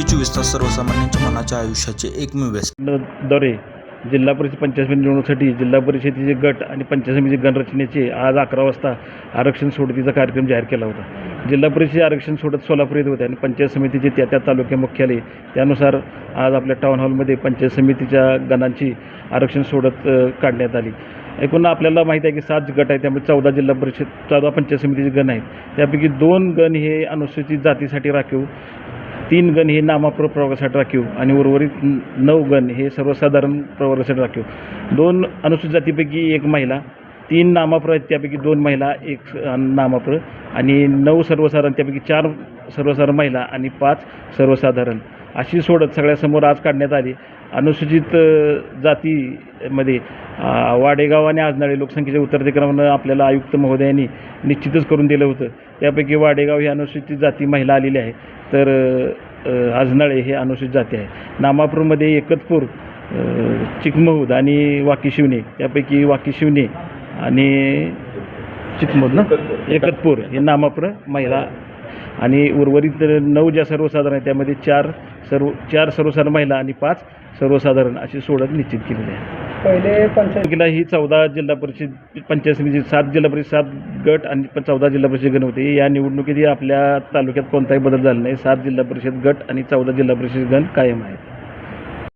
जी चोवीस तास सर्वसामान्यांच्या मनाच्या आयुष्याचे एकमेव व्यास जिल्हा परिषद पंचायत समिती निवडणुकीसाठी जिल्हा परिषदेचे गट आणि पंचायत समिती गणरचनेचे आज अकरा वाजता आरक्षण सोडतीचा कार्यक्रम जाहीर केला होता. जिल्हा परिषद आरक्षण सोडत सोलापूर येत होते आणि पंचायत समितीचे त्या त्या तालुक्या मुख्यालय त्यानुसार आज आपल्या टाऊन हॉलमध्ये पंचायत समितीच्या गणांची आरक्षण सोडत काढण्यात आली. एकूण आपल्याला माहिती आहे की सात गट आहेत त्यामुळे चौदा जिल्हा परिषद चौदा पंचायत समितीचे गण आहेत. त्यापैकी दोन गण हे अनुसूचित जातीसाठी राखीव तीन गण हे नामाप्र प्रवर्गासाठी राखीव आणि उर्वरित नऊ गण हे सर्वसाधारण प्रवर्गासाठी राखीव. दोन अनुसूचित जातीपैकी एक महिला तीन नामाप्र आहेत त्यापैकी दोन महिला एक स- नामाप्र. आणि नऊ सर्वसाधारण त्यापैकी चार सर्वसाधारण महिला आणि पाच सर्वसाधारण. अशी सोडत सगळ्यासमोर आज काढण्यात आली. अनुसूचित जातीमध्ये वाडेगाव आणि आजनाळे लोकसंख्येच्या उतरतेक्रमानं आपल्याला आयुक्त महोदयांनी निश्चितच करून दिलं होतं. त्यापैकी वाडेगाव ही अनुसूचित जाती महिला आलेली आहे. तर आजनाळे हे अनुसूचित जाती आहे. नामापूरमध्ये एकतपूर चिकमहूद आणि वाकी शिवणे त्यापैकी वाकी शिवणे आणि चिकमहूद ना? एकतपूर हे नामापूर महिला आणि उर्वरित नऊ ज्या सर्वसाधारण आहे त्यामध्ये चार सर्व चार सर्वसाधारण महिला आणि पाच सर्वसाधारण अशी सोडत निश्चित केलेली आहे. पहिले पंचायत तालुक्याला ही चौदा जिल्हा परिषद पंचायत समिती सात जिल्हा परिषद सात गट आणि चौदा जिल्हा परिषद गण होते या निवडणुकीत आपल्या तालुक्यात कोणताही बदल झाला नाही. सात जिल्हा परिषद गट आणि चौदा जिल्हा परिषद गण कायम आहेत.